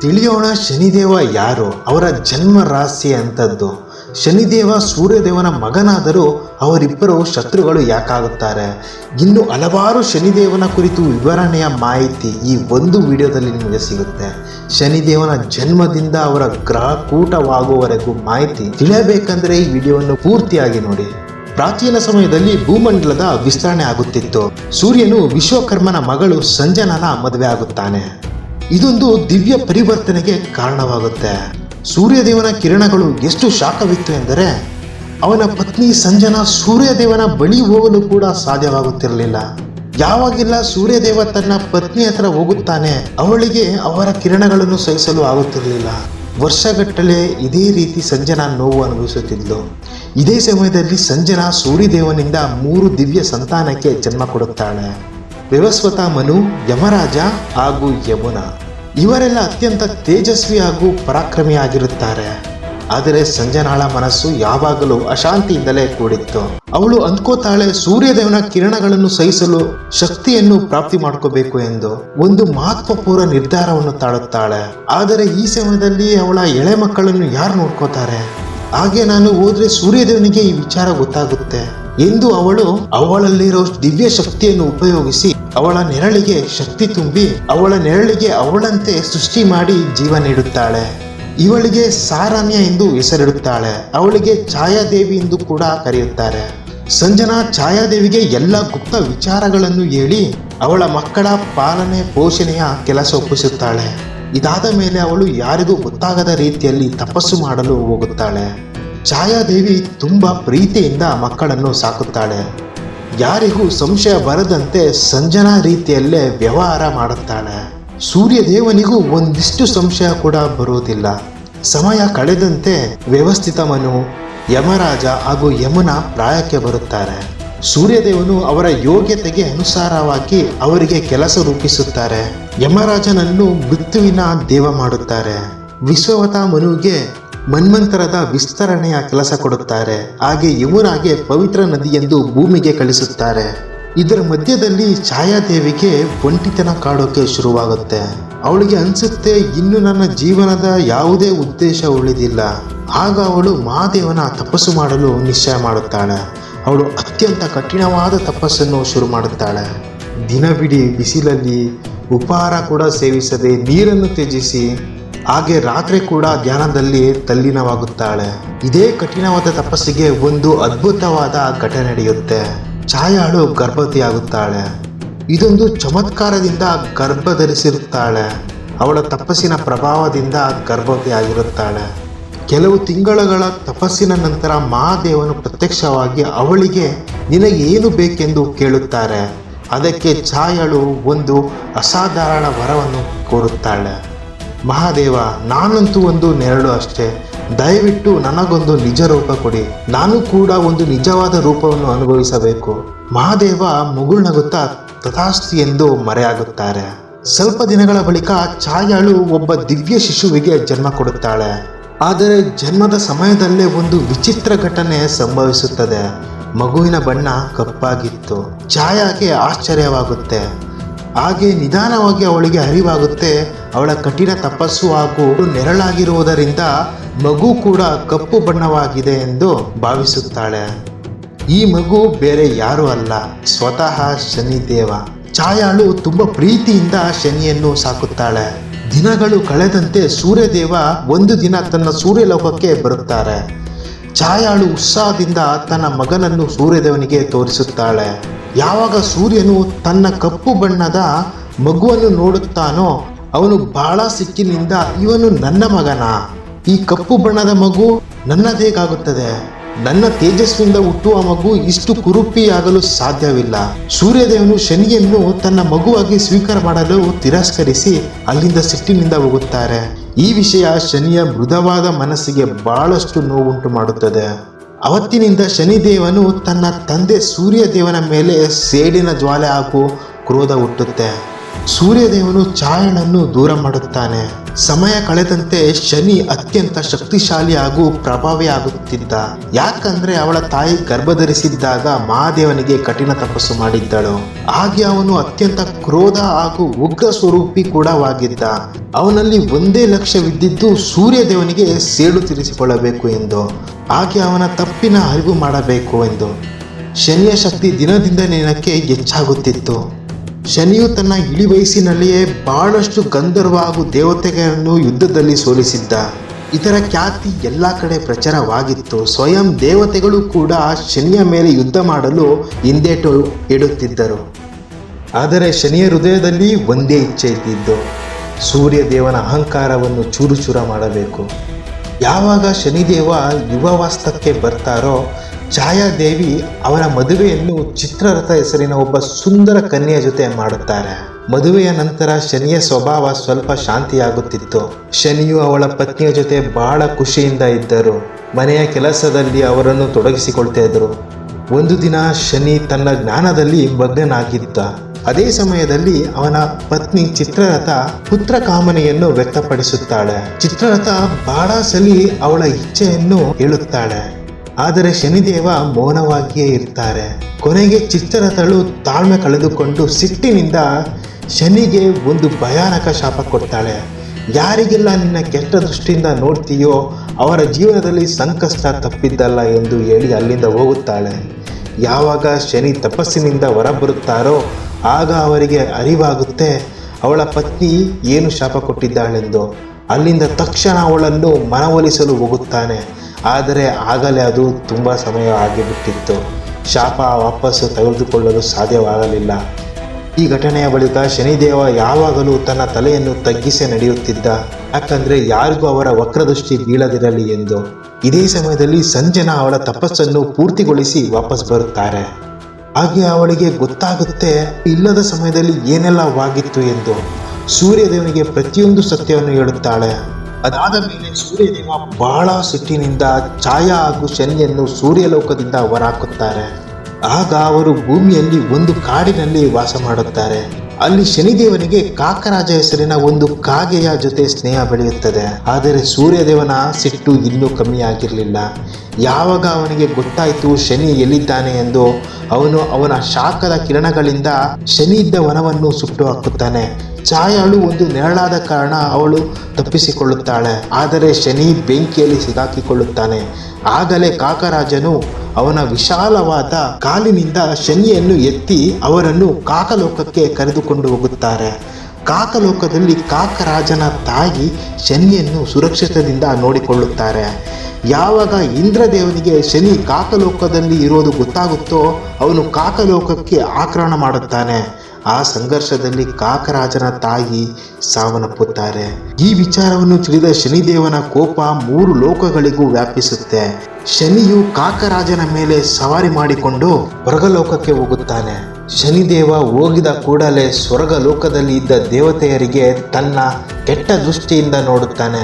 ತಿಳಿಯೋಣ ಶನಿದೇವ ಯಾರು? ಅವರ ಜನ್ಮ ರಾಶಿ ಅಂಥದ್ದು ಶನಿದೇವ ಸೂರ್ಯದೇವನ ಮಗನಾದರೂ ಅವರಿಬ್ಬರು ಶತ್ರುಗಳು ಯಾಕಾಗುತ್ತಾರೆ? ಇನ್ನು ಹಲವಾರು ಶನಿದೇವನ ಕುರಿತು ವಿವರಣೆಯ ಮಾಹಿತಿ ಈ ಒಂದು ವಿಡಿಯೋದಲ್ಲಿ ನಿಮಗೆ ಸಿಗುತ್ತೆ. ಶನಿದೇವನ ಜನ್ಮದಿಂದ ಅವರ ಗ್ರಹ ಕೂಟವಾಗುವವರೆಗೂ ಮಾಹಿತಿ ತಿಳಿಯಬೇಕಂದ್ರೆ ಈ ವಿಡಿಯೋವನ್ನು ಪೂರ್ತಿಯಾಗಿ ನೋಡಿ. ಪ್ರಾಚೀನ ಸಮಯದಲ್ಲಿ ಭೂಮಂಡಲದ ವಿಸ್ತರಣೆ ಆಗುತ್ತಿತ್ತು. ಸೂರ್ಯನು ವಿಶ್ವಕರ್ಮನ ಮಗಳು ಸಂಜನನ ಮದುವೆ ಆಗುತ್ತಾನೆ. ಇದೊಂದು ದಿವ್ಯ ಪರಿವರ್ತನೆಗೆ ಕಾರಣವಾಗುತ್ತೆ. ಸೂರ್ಯದೇವನ ಕಿರಣಗಳು ಎಷ್ಟು ಶಾಖವಿತ್ತು ಎಂದರೆ, ಅವನ ಪತ್ನಿ ಸಂಜನಾ ಸೂರ್ಯದೇವನ ಬಳಿ ಹೋಗಲು ಕೂಡ ಸಾಧ್ಯವಾಗುತ್ತಿರಲಿಲ್ಲ. ಯಾವಾಗಿಲ್ಲ ಸೂರ್ಯದೇವ ತನ್ನ ಪತ್ನಿ ಹತ್ರ ಹೋಗುತ್ತಾನೆ, ಅವಳಿಗೆ ಅವರ ಕಿರಣಗಳನ್ನು ಸಹಿಸಲು ಆಗುತ್ತಿರಲಿಲ್ಲ. ವರ್ಷಗಟ್ಟಲೆ ಇದೇ ರೀತಿ ಸಂಜನಾ ನೋವು ಅನುಭವಿಸುತ್ತಿದ್ಲು. ಇದೇ ಸಮಯದಲ್ಲಿ ಸಂಜನಾ ಸೂರ್ಯದೇವನಿಂದ ಮೂರು ದಿವ್ಯ ಸಂತಾನಕ್ಕೆ ಜನ್ಮ ಕೊಡುತ್ತಾಳೆ. ವಿವಸ್ವತ ಮನು, ಯಮರಾಜ ಹಾಗೂ ಯಮುನಾ. ಇವರೆಲ್ಲ ಅತ್ಯಂತ ತೇಜಸ್ವಿ ಹಾಗೂ ಪರಾಕ್ರಮಿಯಾಗಿರುತ್ತಾರೆ. ಆದರೆ ಸಂಜನಾಳ ಮನಸ್ಸು ಯಾವಾಗಲೂ ಅಶಾಂತಿಯಿಂದಲೇ ಕೂಡಿತ್ತು. ಅವಳು ಅಂದ್ಕೋತಾಳೆ, ಸೂರ್ಯದೇವನ ಕಿರಣಗಳನ್ನು ಸಹಿಸಲು ಶಕ್ತಿಯನ್ನು ಪ್ರಾಪ್ತಿ ಮಾಡ್ಕೋಬೇಕು ಎಂದು. ಒಂದು ಮಹತ್ವಪೂರ್ಣ ನಿರ್ಧಾರವನ್ನು ತಾಳುತ್ತಾಳೆ. ಆದರೆ ಈ ಸಮಯದಲ್ಲಿ ಅವಳ ಎಳೆ ಮಕ್ಕಳನ್ನು ಯಾರು ನೋಡ್ಕೋತಾರೆ? ಹಾಗೆ ನಾನು ಹೋದ್ರೆ ಸೂರ್ಯದೇವನಿಗೆ ಈ ವಿಚಾರ ಗೊತ್ತಾಗುತ್ತೆ. ಎಂದು ಅವಳು ಅವಳಲ್ಲಿರೋ ದಿವ್ಯ ಶಕ್ತಿಯನ್ನು ಉಪಯೋಗಿಸಿ ಅವಳ ನೆರಳಿಗೆ ಶಕ್ತಿ ತುಂಬಿ ಅವಳ ನೆರಳಿಗೆ ಅವಳಂತೆ ಸೃಷ್ಟಿ ಮಾಡಿ ಜೀವ ನೀಡುತ್ತಾಳೆ. ಇವಳಿಗೆ ಸಾರಣ್ಯ ಎಂದು ಹೆಸರಿಡುತ್ತಾಳೆ. ಅವಳಿಗೆ ಛಾಯಾದೇವಿ ಎಂದು ಕೂಡ ಕರೆಯುತ್ತಾರೆ. ಸಂಜನಾ ಛಾಯಾದೇವಿಗೆ ಎಲ್ಲ ಗುಪ್ತ ವಿಚಾರಗಳನ್ನು ಹೇಳಿ ಅವಳ ಮಕ್ಕಳ ಪಾಲನೆ ಪೋಷಣೆಯ ಕೆಲಸ ಒಪ್ಪಿಸುತ್ತಾಳೆ. ಇದಾದ ಮೇಲೆ ಅವಳು ಯಾರಿಗೂ ಗೊತ್ತಾಗದ ರೀತಿಯಲ್ಲಿ ತಪಸ್ಸು ಮಾಡಲು ಹೋಗುತ್ತಾಳೆ. ಛಾಯಾದೇವಿ ತುಂಬ ಪ್ರೀತಿಯಿಂದ ಮಕ್ಕಳನ್ನು ಸಾಕುತ್ತಾಳೆ. ಯಾರಿಗೂ ಸಂಶಯ ಬರದಂತೆ ಸಂಜನಾ ರೀತಿಯಲ್ಲೇ ವ್ಯವಹಾರ ಮಾಡುತ್ತಾಳೆ. ಸೂರ್ಯದೇವನಿಗೂ ಒಂದಿಷ್ಟು ಸಂಶಯ ಕೂಡ ಬರುವುದಿಲ್ಲ. ಸಮಯ ಕಳೆದಂತೆ ವ್ಯವಸ್ಥಿತ ಮನು, ಯಮರಾಜ ಹಾಗೂ ಯಮುನ ಪ್ರಾಯಕ್ಕೆ ಬರುತ್ತಾರೆ. ಸೂರ್ಯದೇವನು ಅವರ ಯೋಗ್ಯತೆಗೆ ಅನುಸಾರವಾಗಿ ಅವರಿಗೆ ಕೆಲಸ ರೂಪಿಸುತ್ತಾರೆ. ಯಮರಾಜನನ್ನು ಮೃತ್ಯುವಿನ ದೇವ ಮಾಡುತ್ತಾರೆ. ವಿಶ್ವವತ ಮನುವಿಗೆ ಮನ್ವಂತರದ ವಿಸ್ತರಣೆಯ ಕೆಲಸ ಕೊಡುತ್ತಾರೆ. ಹಾಗೆ ಯಮುನಾಗೆ ಪವಿತ್ರ ನದಿಯೆಂದು ಭೂಮಿಗೆ ಕಳಿಸುತ್ತಾರೆ. ಇದರ ಮಧ್ಯದಲ್ಲಿ ಛಾಯಾದೇವಿಗೆ ಒಂಟಿತನ ಕಾಡೋಕೆ ಶುರುವಾಗುತ್ತೆ. ಅವಳಿಗೆ ಅನ್ಸುತ್ತೆ, ಇನ್ನು ನನ್ನ ಜೀವನದ ಯಾವುದೇ ಉದ್ದೇಶ ಉಳಿದಿಲ್ಲ. ಆಗ ಅವಳು ಮಹಾದೇವನ ತಪಸ್ಸು ಮಾಡಲು ನಿಶ್ಚಯ ಮಾಡುತ್ತಾಳೆ. ಅವಳು ಅತ್ಯಂತ ಕಠಿಣವಾದ ತಪಸ್ಸನ್ನು ಶುರು ಮಾಡುತ್ತಾಳೆ. ದಿನವಿಡೀ ಬಿಸಿಲಲ್ಲಿ ಉಪಹಾರ ಕೂಡ ಸೇವಿಸದೆ ನೀರನ್ನು ತ್ಯಜಿಸಿ ಹಾಗೆ ರಾತ್ರಿ ಕೂಡ ಧ್ಯಾನದಲ್ಲಿ ತಲ್ಲೀನವಾಗುತ್ತಾಳೆ. ಇದೇ ಕಠಿಣವಾದ ತಪಸ್ಸಿಗೆ ಒಂದು ಅದ್ಭುತವಾದ ಘಟನೆ ನಡೆಯುತ್ತೆ. ಛಾಯಾಳು ಗರ್ಭವತಿಯಾಗುತ್ತಾಳೆ. ಇದೊಂದು ಚಮತ್ಕಾರದಿಂದ ಗರ್ಭ ಧರಿಸಿರುತ್ತಾಳೆ ಅವಳ ತಪಸ್ಸಿನ ಪ್ರಭಾವದಿಂದ ಗರ್ಭವತಿಯಾಗಿರುತ್ತಾಳೆ. ಕೆಲವು ತಿಂಗಳುಗಳ ತಪಸ್ಸಿನ ನಂತರ ಮಹಾದೇವನು ಪ್ರತ್ಯಕ್ಷವಾಗಿ ಅವಳಿಗೆ ನಿನಗೆ ಏನು ಬೇಕೆಂದು ಕೇಳುತ್ತಾರೆ? ಅದಕ್ಕೆ ಛಾಯಾಳು ಒಂದು ಅಸಾಧಾರಣ ವರವನ್ನು ಕೋರುತ್ತಾಳೆ. ಮಹಾದೇವ, ನಾನಂತೂ ಒಂದು ನೆರಳು ಅಷ್ಟೇ. ದಯವಿಟ್ಟು ನನಗೊಂದು ನಿಜ ರೂಪ ಕೊಡಿ. ನಾನು ಕೂಡ ಒಂದು ನಿಜವಾದ ರೂಪವನ್ನು ಅನುಭವಿಸಬೇಕು. ಮಹಾದೇವ ಮುಗುಳ್ನಗುತ್ತಾ ತಥಾಸ್ತಿ ಎಂದು ಮರೆಯಾಗುತ್ತಾರೆ. ಸ್ವಲ್ಪ ದಿನಗಳ ಬಳಿಕ ಛಾಯಾಳು ಒಬ್ಬ ದಿವ್ಯ ಶಿಶುವಿಗೆ ಜನ್ಮ ಕೊಡುತ್ತಾಳೆ. ಆದರೆ ಜನ್ಮದ ಸಮಯದಲ್ಲೇ ಒಂದು ವಿಚಿತ್ರ ಘಟನೆ ಸಂಭವಿಸುತ್ತದೆ. ಮಗುವಿನ ಬಣ್ಣ ಕಪ್ಪಾಗಿತ್ತು. ಛಾಯಾಗೆ ಆಶ್ಚರ್ಯವಾಗುತ್ತೆ. ಹಾಗೆ ನಿಧಾನವಾಗಿ ಅವಳಿಗೆ ಅರಿವಾಗುತ್ತೆ. ಅವಳ ಕಠಿಣ ತಪಸ್ಸು ಹಾಗೂ ನೆರಳಾಗಿರುವುದರಿಂದ ಮಗು ಕೂಡ ಕಪ್ಪು ಬಣ್ಣವಾಗಿದೆ ಎಂದು ಭಾವಿಸುತ್ತಾಳೆ. ಈ ಮಗು ಬೇರೆ ಯಾರೂ ಅಲ್ಲ, ಸ್ವತಃ ಶನಿದೇವ. ಛಾಯಾಳು ತುಂಬ ಪ್ರೀತಿಯಿಂದ ಶನಿಯನ್ನು ಸಾಕುತ್ತಾಳೆ. ದಿನಗಳು ಕಳೆದಂತೆ ಸೂರ್ಯದೇವ ಒಂದು ದಿನ ತನ್ನ ಸೂರ್ಯಲೋಕಕ್ಕೆ ಬರುತ್ತಾರೆ. ಛಾಯಾಳು ಉತ್ಸಾಹದಿಂದ ತನ್ನ ಮಗನನ್ನು ಸೂರ್ಯದೇವನಿಗೆ ತೋರಿಸುತ್ತಾಳೆ. ಯಾವಾಗ ಸೂರ್ಯನು ತನ್ನ ಕಪ್ಪು ಬಣ್ಣದ ಮಗುವನ್ನು ನೋಡುತ್ತಾನೋ ಅವನು ಬಹಳ ಸಿಕ್ಕಿನಿಂದ ಇವನು ನನ್ನ ಮಗನ. ಈ ಕಪ್ಪು ಬಣ್ಣದ ಮಗು ನನ್ನದೇಗಾಗುತ್ತದೆ. ನನ್ನ ತೇಜಸ್ಸಿನಿಂದ ಹುಟ್ಟುವ ಮಗು ಇಷ್ಟು ಕುರುಪಿಯಾಗಲು ಸಾಧ್ಯವಿಲ್ಲ. ಸೂರ್ಯದೇವನು ಶನಿಯನ್ನು ತನ್ನ ಮಗುವಾಗಿ ಸ್ವೀಕಾರ ಮಾಡಲು ತಿರಸ್ಕರಿಸಿ ಅಲ್ಲಿಂದ ಸಿಟ್ಟಿನಿಂದ ಹೋಗುತ್ತಾರೆ. ಈ ವಿಷಯ ಶನಿಯ ಮೃದವಾದ ಮನಸ್ಸಿಗೆ ಬಹಳಷ್ಟು ನೋವುಂಟು ಮಾಡುತ್ತದೆ ಅವತ್ತಿನಿಂದ ಶನಿದೇವನು ತನ್ನ ತಂದೆ ಸೂರ್ಯದೇವನ ಮೇಲೆ ಸೇಡಿನ ಜ್ವಾಲೆ ಹಾಗೂ ಕ್ರೋಧ ಹುಟ್ಟುತ್ತೆ. ಸೂರ್ಯದೇವನು ಚಾಯಣನ್ನು ದೂರ ಮಾಡುತ್ತಾನೆ. ಸಮಯ ಕಳೆದಂತೆ ಶನಿ ಅತ್ಯಂತ ಶಕ್ತಿಶಾಲಿ ಹಾಗೂ ಪ್ರಭಾವಿ ಆಗುತ್ತಿದ್ದ ಯಾಕಂದ್ರೆ ಅವಳ ತಾಯಿ ಗರ್ಭಧರಿಸಿದ್ದಾಗ ಮಹಾದೇವನಿಗೆ ಕಠಿಣ ತಪಸ್ಸು ಮಾಡಿದ್ದಳು. ಹಾಗೆ ಅವನು ಅತ್ಯಂತ ಕ್ರೋಧ ಹಾಗೂ ಉಗ್ರ ಸ್ವರೂಪಿ ಕೂಡವಾಗಿದ್ದ ಅವನಲ್ಲಿ ಒಂದೇ ಲಕ್ಷ್ಯವಿದ್ದಿದ್ದು ಸೂರ್ಯದೇವನಿಗೆ ಸೇಡು ತೀರಿಸಿಕೊಳ್ಳಬೇಕು ಎಂದು. ಹಾಗೆ ಅವನ ತಪ್ಪಿನ ಅರಿವು ಮಾಡಬೇಕು ಎಂದು ಶನಿಯ ಶಕ್ತಿ ದಿನದಿಂದ ದಿನಕ್ಕೆ ಹೆಚ್ಚಾಗುತ್ತಿತ್ತು. ಶನಿಯು ತನ್ನ ಇಳಿ ವಯಸ್ಸಿನಲ್ಲಿಯೇ ಬಹಳಷ್ಟು ಗಂಧರ್ವ ಹಾಗೂ ದೇವತೆಗಳನ್ನು ಯುದ್ಧದಲ್ಲಿ ಸೋಲಿಸಿದ್ದ. ಇದರ ಖ್ಯಾತಿ ಎಲ್ಲ ಕಡೆ ಪ್ರಚಾರವಾಗಿತ್ತು. ಸ್ವಯಂ ದೇವತೆಗಳು ಕೂಡ ಶನಿಯ ಮೇಲೆ ಯುದ್ಧ ಮಾಡಲು ಹಿಂದೇಟು ಇಡುತ್ತಿದ್ದರು. ಆದರೆ ಶನಿಯ ಹೃದಯದಲ್ಲಿ ಒಂದೇ ಇಚ್ಛೆ ಇದ್ದಿದ್ದು ಸೂರ್ಯ ದೇವನ ಅಹಂಕಾರವನ್ನು ಚೂರು ಚೂರ ಮಾಡಬೇಕು. ಯಾವಾಗ ಶನಿದೇವ ಯುವವಾಸ್ತಕ್ಕೆ ಬರ್ತಾರೋ ಛಾಯಾದೇವಿ ಅವರ ಮದುವೆಯನ್ನು ಚಿತ್ರರಥ ಹೆಸರಿನ ಒಬ್ಬ ಸುಂದರ ಕನ್ಯೆಯ ಜೊತೆ ಮಾಡುತ್ತಾರೆ. ಮದುವೆಯ ನಂತರ ಶನಿಯ ಸ್ವಭಾವ ಸ್ವಲ್ಪ ಶಾಂತಿಯಾಗುತ್ತಿತ್ತು. ಶನಿಯು ಅವಳ ಪತ್ನಿಯ ಜೊತೆ ಬಹಳ ಖುಷಿಯಿಂದ ಇದ್ದರು. ಮನೆಯ ಕೆಲಸದಲ್ಲಿ ಅವರನ್ನು ತೊಡಗಿಸಿಕೊಳ್ತಾ ಇದ್ರು ಒಂದು ದಿನ ಶನಿ ತನ್ನ ಜ್ಞಾನದಲ್ಲಿ ಮಗ್ನನಾಗಿದ್ದ. ಅದೇ ಸಮಯದಲ್ಲಿ ಅವನ ಪತ್ನಿ ಚಿತ್ರರಥ ಪುತ್ರ ಕಾಮನೆಯನ್ನು ವ್ಯಕ್ತಪಡಿಸುತ್ತಾಳೆ. ಚಿತ್ರರಥ ಬಹಳ ಸಲಿ ಅವಳ ಇಚ್ಛೆಯನ್ನು ಹೇಳುತ್ತಾಳೆ. ಆದರೆ ಶನಿದೇವ ಮೌನವಾಗಿಯೇ ಇರ್ತಾರೆ. ಕೊನೆಗೆ ಚಿತ್ರರಥಳು ತಾಳ್ಮೆ ಕಳೆದುಕೊಂಡು ಸಿಟ್ಟಿನಿಂದ ಶನಿಗೆ ಒಂದು ಭಯಾನಕ ಶಾಪ ಕೊಡ್ತಾಳೆ. ಯಾರಿಗೆಲ್ಲ ನಿನ್ನ ಕೆಟ್ಟ ದೃಷ್ಟಿಯಿಂದ ನೋಡ್ತೀಯೋ ಅವರ ಜೀವನದಲ್ಲಿ ಸಂಕಷ್ಟ ತಪ್ಪಿದ್ದಲ್ಲ ಎಂದು ಹೇಳಿ ಅಲ್ಲಿಂದ ಹೋಗುತ್ತಾಳೆ. ಯಾವಾಗ ಶನಿ ತಪಸ್ಸಿನಿಂದ ಹೊರಬರುತ್ತಾರೋ ಆಗ ಅವರಿಗೆ ಅರಿವಾಗುತ್ತೆ, ಅವಳ ಪತ್ನಿ ಏನು ಶಾಪ ಕೊಟ್ಟಿದ್ದಾಳೆಂದು. ಅಲ್ಲಿಂದ ತಕ್ಷಣ ಅವಳನ್ನು ಮನವೊಲಿಸಲು ಹೋಗುತ್ತಾನೆ. ಆದರೆ ಆಗಲೇ ಅದು ತುಂಬ ಸಮಯ ಆಗಿಬಿಟ್ಟಿತ್ತು. ಶಾಪ ವಾಪಸ್ಸು ತೆಗೆದುಕೊಳ್ಳಲು ಸಾಧ್ಯವಾಗಲಿಲ್ಲ. ಈ ಘಟನೆಯ ಬಳಿಕ ಶನಿದೇವ ಯಾವಾಗಲೂ ತನ್ನ ತಲೆಯನ್ನು ತಗ್ಗಿಸಿ ನಡೆಯುತ್ತಿದ್ದ, ಯಾಕಂದರೆ ಯಾರಿಗೂ ಅವರ ವಕ್ರದೃಷ್ಟಿ ಬೀಳದಿರಲಿ ಎಂದು. ಇದೇ ಸಮಯದಲ್ಲಿ ಸಂಜನಾ ಅವಳ ತಪಸ್ಸನ್ನು ಪೂರ್ತಿಗೊಳಿಸಿ ವಾಪಸ್ ಬರುತ್ತಾರೆ. ಹಾಗೆ ಅವಳಿಗೆ ಗೊತ್ತಾಗುತ್ತೆ, ಇಲ್ಲದ ಸಮಯದಲ್ಲಿ ಏನೆಲ್ಲವಾಗಿತ್ತು ಎಂದು. ಸೂರ್ಯದೇವನಿಗೆ ಪ್ರತಿಯೊಂದು ಸತ್ಯವನ್ನು ಹೇಳುತ್ತಾಳೆ. ಅದಾದ ಮೇಲೆ ಸೂರ್ಯದೇವ ಬಹಳ ಸಿಟ್ಟಿನಿಂದ ಛಾಯಾ ಹಾಗೂ ಶನಿಯನ್ನು ಸೂರ್ಯಲೋಕದಿಂದ ಹೊರಹಾಕುತ್ತಾರೆ. ಆಗ ಅವರು ಭೂಮಿಯಲ್ಲಿ ಒಂದು ಕಾಡಿನಲ್ಲಿ ವಾಸ ಮಾಡುತ್ತಾರೆ. ಅಲ್ಲಿ ಶನಿದೇವನಿಗೆ ಕಾಕರಾಜ ಹೆಸರಿನ ಒಂದು ಕಾಗೆಯ ಜೊತೆ ಸ್ನೇಹ ಬೆಳೆಯುತ್ತದೆ. ಆದರೆ ಸೂರ್ಯದೇವನ ಸಿಟ್ಟು ಇನ್ನೂ ಕಮ್ಮಿ ಆಗಿರಲಿಲ್ಲ ಯಾವಾಗ ಅವನಿಗೆ ಗೊತ್ತಾಯಿತು ಶನಿ ಎಲ್ಲಿದ್ದಾನೆ ಎಂದು? ಅವನು ಅವನ ಶಾಖದ ಕಿರಣಗಳಿಂದ ಶನಿ ಇದ್ದ ವನವನ್ನು ಸುಟ್ಟು ಹಾಕುತ್ತಾನೆ. ಛಾಯಾಳು ಒಂದು ನೆರಳಾದ ಕಾರಣ ಅವಳು ತಪ್ಪಿಸಿಕೊಳ್ಳುತ್ತಾಳೆ. ಆದರೆ ಶನಿ ಬೆಂಕಿಯಲ್ಲಿ ಸಿಗಾಕಿಕೊಳ್ಳುತ್ತಾನೆ ಆಗಲೇ ಕಾಕರಾಜನು ಅವನ ವಿಶಾಲವಾದ ಕಾಲಿನಿಂದ ಶನಿಯನ್ನು ಎತ್ತಿ ಅವರನ್ನು ಕಾಕಲೋಕಕ್ಕೆ ಕರೆದುಕೊಂಡು ಹೋಗುತ್ತಾರೆ. ಕಾಕಲೋಕದಲ್ಲಿ ಕಾಕರಾಜನ ತಾಯಿ ಶನಿಯನ್ನು ಸುರಕ್ಷಿತದಿಂದ ನೋಡಿಕೊಳ್ಳುತ್ತಾರೆ. ಯಾವಾಗ ಇಂದ್ರದೇವನಿಗೆ ಶನಿ ಕಾಕಲೋಕದಲ್ಲಿ ಇರೋದು ಗೊತ್ತಾಗುತ್ತೋ ಅವನು ಕಾಕಲೋಕಕ್ಕೆ ಆಕ್ರಮಣ ಮಾಡುತ್ತಾನೆ. ಆ ಸಂಘರ್ಷದಲ್ಲಿ ಕಾಕರಾಜನ ತಾಯಿ ಸಾವನ್ನಪ್ಪುತ್ತಾರೆ. ಈ ವಿಚಾರವನ್ನು ತಿಳಿದ ಶನಿದೇವನ ಕೋಪ ಮೂರು ಲೋಕಗಳಿಗೂ ವ್ಯಾಪಿಸುತ್ತೆ. ಶನಿಯು ಕಾಕರಾಜನ ಮೇಲೆ ಸವಾರಿ ಮಾಡಿಕೊಂಡು ಹೊರಗಲೋಕಕ್ಕೆ ಹೋಗುತ್ತಾನೆ. ಶನಿದೇವ ಹೋಗಿದ ಕೂಡಲೇ ಸ್ವರ್ಗ ಲೋಕದಲ್ಲಿ ಇದ್ದ ದೇವತೆಯರಿಗೆ ತನ್ನ ಕೆಟ್ಟ ದೃಷ್ಟಿಯಿಂದ ನೋಡುತ್ತಾನೆ.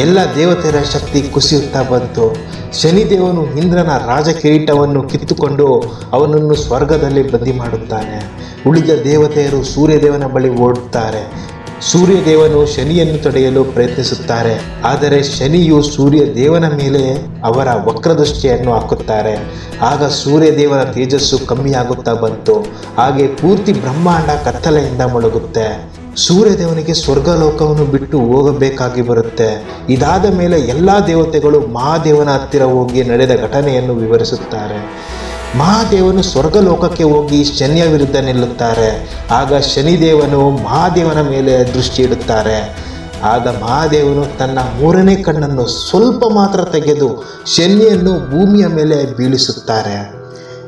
ಎಲ್ಲ ದೇವತೆಯರ ಶಕ್ತಿ ಕುಸಿಯುತ್ತಾ ಬಂತು. ಶನಿದೇವನು ಇಂದ್ರನ ರಾಜಕಿರೀಟವನ್ನು ಕಿತ್ತುಕೊಂಡು ಅವನನ್ನು ಸ್ವರ್ಗದಲ್ಲಿ ಬಂದಿ ಮಾಡುತ್ತಾನೆ ಉಳಿದ ದೇವತೆಯರು ಸೂರ್ಯದೇವನ ಬಳಿ ಓಡುತ್ತಾರೆ. ಸೂರ್ಯದೇವನು ಶನಿಯನ್ನು ತಡೆಯಲು ಪ್ರಯತ್ನಿಸುತ್ತಾರೆ. ಆದರೆ ಶನಿಯು ಸೂರ್ಯ ದೇವನ ಮೇಲೆ ಅವರ ವಕ್ರದೃಷ್ಟಿಯನ್ನು ಹಾಕುತ್ತಾರೆ. ಆಗ ಸೂರ್ಯದೇವನ ತೇಜಸ್ಸು ಕಮ್ಮಿಯಾಗುತ್ತಾ ಬಂತು. ಹಾಗೆ ಪೂರ್ತಿ ಬ್ರಹ್ಮಾಂಡ ಕತ್ತಲೆಯಿಂದ ಮುಳುಗುತ್ತೆ. ಸೂರ್ಯದೇವನಿಗೆ ಸ್ವರ್ಗಲೋಕವನ್ನು ಬಿಟ್ಟು ಹೋಗಬೇಕಾಗಿ ಬರುತ್ತೆ. ಇದಾದ ಮೇಲೆ ಎಲ್ಲ ದೇವತೆಗಳು ಮಹಾದೇವನ ಹತ್ತಿರ ಹೋಗಿ ನಡೆದ ಘಟನೆಯನ್ನು ವಿವರಿಸುತ್ತಾರೆ. ಮಹಾದೇವನು ಸ್ವರ್ಗಲೋಕಕ್ಕೆ ಹೋಗಿ ಶನಿಯ ವಿರುದ್ಧ ನಿಲ್ಲುತ್ತಾರೆ. ಆಗ ಶನಿದೇವನು ಮಹಾದೇವನ ಮೇಲೆ ದೃಷ್ಟಿ ಇಡುತ್ತಾರೆ. ಆಗ ಮಹಾದೇವನು ತನ್ನ ಮೂರನೇ ಕಣ್ಣನ್ನು ಸ್ವಲ್ಪ ಮಾತ್ರ ತೆಗೆದು ಶನಿಯನ್ನು ಭೂಮಿಯ ಮೇಲೆ ಬೀಳಿಸುತ್ತಾರೆ.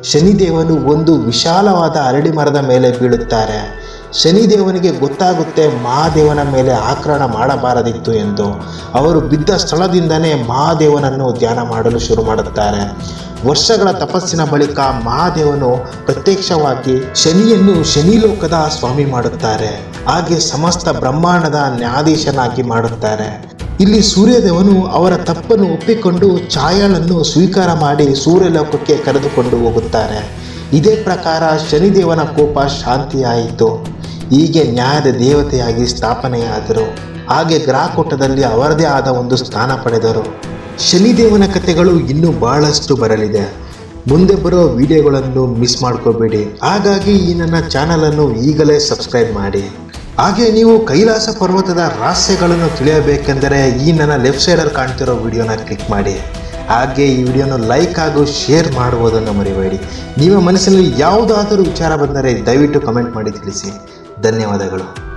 ಶನಿದೇವನು ಒಂದು ವಿಶಾಲವಾದ ಅರಳಿ ಮರದ ಮೇಲೆ ಬೀಳುತ್ತಾರೆ. ಶನಿದೇವನಿಗೆ ಗೊತ್ತಾಗುತ್ತೆ ಮಹಾದೇವನ ಮೇಲೆ ಆಕ್ರಮಣ ಮಾಡಬಾರದಿತ್ತು ಎಂದು. ಅವರು ಬಿದ್ದ ಸ್ಥಳದಿಂದನೇ ಮಹಾದೇವನನ್ನು ಧ್ಯಾನ ಮಾಡಲು ಶುರು ಮಾಡುತ್ತಾರೆ. ವರ್ಷಗಳ ತಪಸ್ಸಿನ ಬಳಿಕ ಮಹಾದೇವನು ಪ್ರತ್ಯಕ್ಷವಾಗಿ ಶನಿಯನ್ನು ಶನಿಲೋಕದ ಸ್ವಾಮಿ ಮಾಡುತ್ತಾರೆ. ಹಾಗೆ ಸಮಸ್ತ ಬ್ರಹ್ಮಾಂಡದ ನ್ಯಾಯಾಧೀಶನಾಗಿ ಮಾಡುತ್ತಾರೆ. ಇಲ್ಲಿ ಸೂರ್ಯದೇವನು ಅವರ ತಪ್ಪನ್ನು ಒಪ್ಪಿಕೊಂಡು ಛಾಯಾಳನ್ನು ಸ್ವೀಕಾರ ಮಾಡಿ ಸೂರ್ಯಲೋಕಕ್ಕೆ ಕರೆದುಕೊಂಡು ಹೋಗುತ್ತಾರೆ. ಇದೇ ಪ್ರಕಾರ ಶನಿದೇವನ ಕೋಪ ಶಾಂತಿಯಾಯಿತು. ಹೀಗೆ ನ್ಯಾಯದ ದೇವತೆಯಾಗಿ ಸ್ಥಾಪನೆಯಾದರು. ಹಾಗೆ ಗ್ರಹಕೂಟದಲ್ಲಿ ಅವರದೇ ಆದ ಒಂದು ಸ್ಥಾನ ಪಡೆದರು. ಶನಿದೇವನ ಕಥೆಗಳು ಇನ್ನೂ ಬಹಳಷ್ಟು ಬರಲಿದೆ. ಮುಂದೆ ಬರೋ ವಿಡಿಯೋಗಳನ್ನು ಮಿಸ್ ಮಾಡ್ಕೋಬೇಡಿ. ಹಾಗಾಗಿ ಈ ನನ್ನ ಚಾನಲನ್ನು ಈಗಲೇ ಸಬ್ಸ್ಕ್ರೈಬ್ ಮಾಡಿ. ಹಾಗೆ ನೀವು ಕೈಲಾಸ ಪರ್ವತದ ರಹಸ್ಯಗಳನ್ನು ತಿಳಿಯಬೇಕೆಂದರೆ ಈ ನನ್ನ ಲೆಫ್ಟ್ ಸೈಡಲ್ಲಿ ಕಾಣ್ತಿರೋ ವಿಡಿಯೋನ ಕ್ಲಿಕ್ ಮಾಡಿ. ಹಾಗೆ ಈ ವಿಡಿಯೋನ ಲೈಕ್ ಹಾಗೂ ಶೇರ್ ಮಾಡುವುದನ್ನು ಮರಿಬೇಡಿ. ನಿಮ್ಮ ಮನಸ್ಸಿನಲ್ಲಿ ಯಾವುದಾದರೂ ವಿಚಾರ ಬಂದರೆ ದಯವಿಟ್ಟು ಕಮೆಂಟ್ ಮಾಡಿ ತಿಳಿಸಿ. ಧನ್ಯವಾದಗಳು.